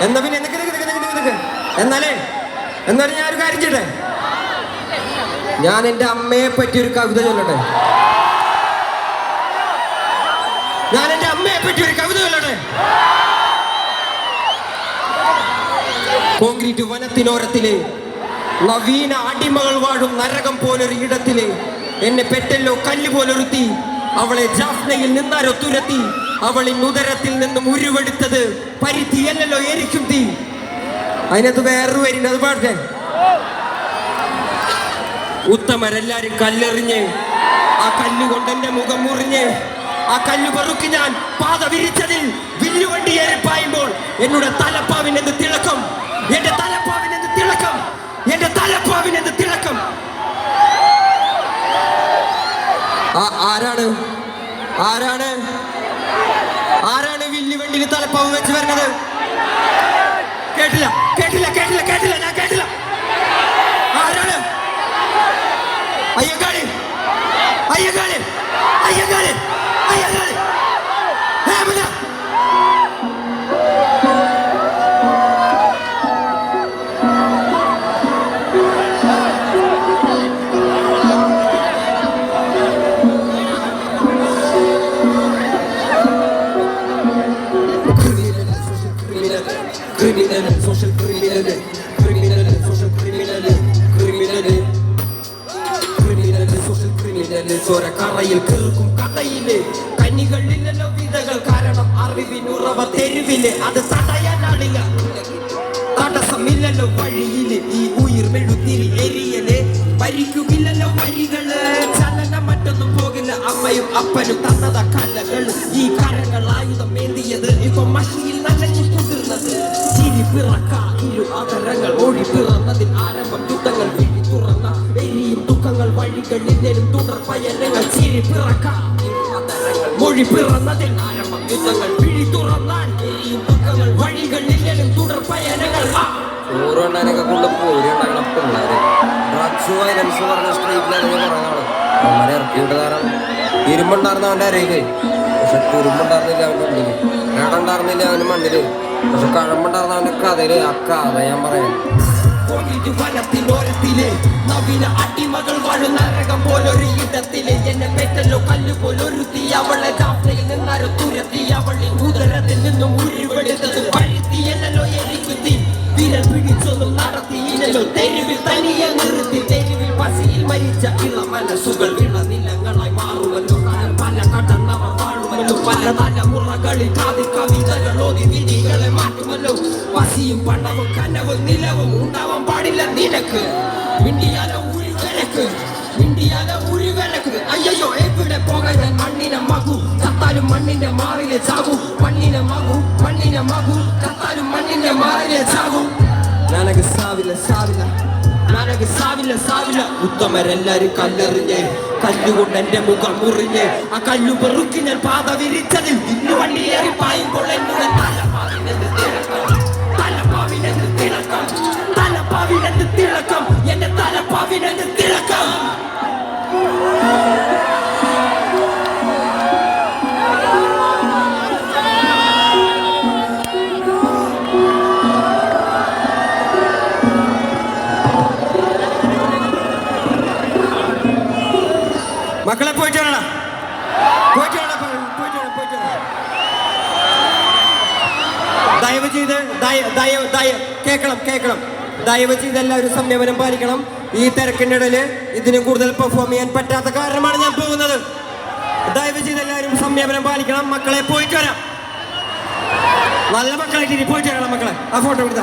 എന്നാ പിന്നെ നിക്ക് നിക്ക് നിക്ക് നിക്ക് എന്നാലേ എന്നാലും കാര്യം ചെയ്യട്ടെ? ഞാൻ എന്റെ അമ്മയെ പറ്റി ഒരു കവിത ചൊല്ലട്ടെ? ഞാൻ എന്റെ അമ്മയെ പറ്റി ഒരു കവിത ചൊല്ലട്ടെ? കോൺക്രീറ്റ് വനത്തിനോരത്തിലെ നവീന അടിമകൾ വാഴും നരകം പോലൊരു ഇടത്തിലെ എന്നെ പെറ്റല്ലോ കല്ല് പോലൊരുത്തി അവളെ ജാഫ്നയിൽ നിന്നാരോ തുരത്തി. അവളിൻ ഉദരത്തിൽ നിന്നും ഉരുവെടുത്തത് പരിധിയല്ലല്ലോ എരിക്കും തീ. അതിനകത്ത് വേറൊരു വരുന്നത് അത് ഉത്തമരെല്ലാരും കല്ലെറിഞ്ഞ് ആ കല്ലുകൊണ്ട് എന്റെ മുഖം മുറിഞ്ഞ് ആ കല്ലു പെറുക്കി ഞാൻ പാത വിരിച്ചതിൽ വില്ലുവണ്ടി ഏറിപ്പായുമ്പോൾ എന്നോട് തലപ്പാവിനെന്ത് തിളക്കം? എന്റെ തലപ്പാവിനെന്ത് തിളക്കം? എന്റെ തലപ്പാവിനെന്ത് തിളക്കം? ആ- ആരാണ്? ആരാണ്? വില്ലുവണ്ടിയിൽ തലപ്പാവ് വെച്ച് വരുന്നത് കേട്ടില്ല കേട്ടില്ല കേട്ടില്ല കേട്ടില്ല ഞാൻ കേട്ടില്ല. ആരാണ്? അയ്യങ്കാളി. അയ്യങ്കാളി. അയ്യങ്കാളി. ക്രിമിനൽ ചോരക്കറയിൽ കീർക്കും കഥയിൽ. കന്നികളില്ലല്ലോ വിധകൾ കാരണം അറിവിനുറവ തെരുവിൽ. അത് തടയാനാണില്ല തടസ്സമില്ലല്ലോ വഴിയിൽ. ഈ ഉയിർ മെഴുത്തിരി എരിയൽ. ഭരിക്കുകില്ലല്ലോ വരികൾ. ചലനം മറ്റൊന്നും പോകില്ല. അമ്മയും അപ്പനും തന്നത കല്ലകൾ ഈ കരങ്ങൾ ആയുധം ഏന്തിയത് ഇപ്പൊ മഷിയിൽ നനഞ്ഞു കുതിർന്നത്. ചിരി പിറക്ക ഇരു ഓടി പിറന്നതിൽ ആരംഭം യുദ്ധങ്ങൾ. വഴികളിലും തുടർ പയനങ്ങൾ ചിരി പിറക്ക. മൊഴി പിറന്നതിൽ യുദ്ധങ്ങൾ പിഴി തുറന്നാൽ വഴികളിലും തുടർ പയനങ്ങൾ ആ ചോറുണ്ടാനൊക്കെ കൊണ്ട് പോരി ഉണ്ടാക്കണ പിള്ളേര്. അവന്റെ അരയിൽ. പക്ഷെ കുരുമ്പുണ്ടായിരുന്നില്ല അവന്റെ ഉള്ളിൽ. ഇടണ്ടായിരുന്നില്ല അവന് മണ്ണിൽ. പക്ഷെ കഴമ്പുണ്ടായിരുന്ന അവന്റെ കഥയിൽ ആ ഞാൻ പറയാം. കോഴിറ്റ് വനത്തിനോരത്തിലെ നവീന അടിമകൾ വാഴും നരകം പോലൊരു ഇടത്തിലെ. എന്നെ പെറ്റല്ലോ കല്ല് പോലൊരുത്തി അവളെ ജാഫ്നയിൽ നിന്നാരോ തുരത്തി അവളെ ഉദരത്തിൽ നിന്നും ഉരുവെടുത്തത്. പഴുത്തിയല്ലോ എനിക്കുത്തി വിരൽ പിടിച്ചൊന്നും നടത്തിയില്ലല്ലോ. തെരുവിൽ തനിയെ നിർത്തി. തെരുവിൽ പസിയിൽ മരിച്ച ഇള മനസ്സുകൾ ഇളനിലങ്ങളായി മാറുമല്ലോ തലമുറകളിൽ കാതി കവിതകൾ ഓതി വിധികളെ മാറ്റുമല്ലോ പസിയും പണവും കനവും നിലവും ഉണ്ടാവാൻ പാടില്ല നിനക്ക് മിണ്ടിയാലോ ഉരി വിലക്ക് മിണ്ടിയാലോ ഉരി വിലക്ക് അയ്യോ എവിടെ പോകാൻ ഞാൻ മണ്ണിനെ മകു ചത്താലും മണ്ണിന്റെ മാറിലെ ചാകു മണ്ണിനെ മകു മണ്ണിനെ മകു ചത്താലും മണ്ണിന്റെ മാറിലെ ചാകു ನನಗೆ ಸಾವಿಲ್ಲ ಸಾವಿಲ್ಲ സാവില്ല സാവില്ല ഉത്തമരെല്ലാരും കല്ലെറിഞ്ഞ് കല്ലുകൊണ്ട് എന്റെ മുഖം മുറിഞ്ഞ് ആ കല്ലു പെറുക്കി ഞാൻ പാത വിരിച്ചതിൽ ഇന്നു വണ്ടിയേറി പായും കൊള്ളെന്നുടെ തല മക്കളെ പോയിട്ട് ദയവ് ചെയ്ത് ദയ- ദയവ് ദയ- കേൾക്കണം കേൾക്കണം ദയവ് ചെയ്ത് എല്ലാവരും സംയമനം പാലിക്കണം. ഈ തിരക്കിന്റെ ഇടയിൽ ഇതിന് കൂടുതൽ പെർഫോം ചെയ്യാൻ പറ്റാത്ത കാരണമാണ് ഞാൻ പോകുന്നത്. ദയവ് ചെയ്ത് എല്ലാവരും സംയമനം പാലിക്കണം. മക്കളെ പോയിട്ട് വരാം. നല്ല മക്കളായിട്ട് ഇനി പോയിട്ട് വരണം മക്കളെ. ആ ഫോട്ടോ കൊടുത്താ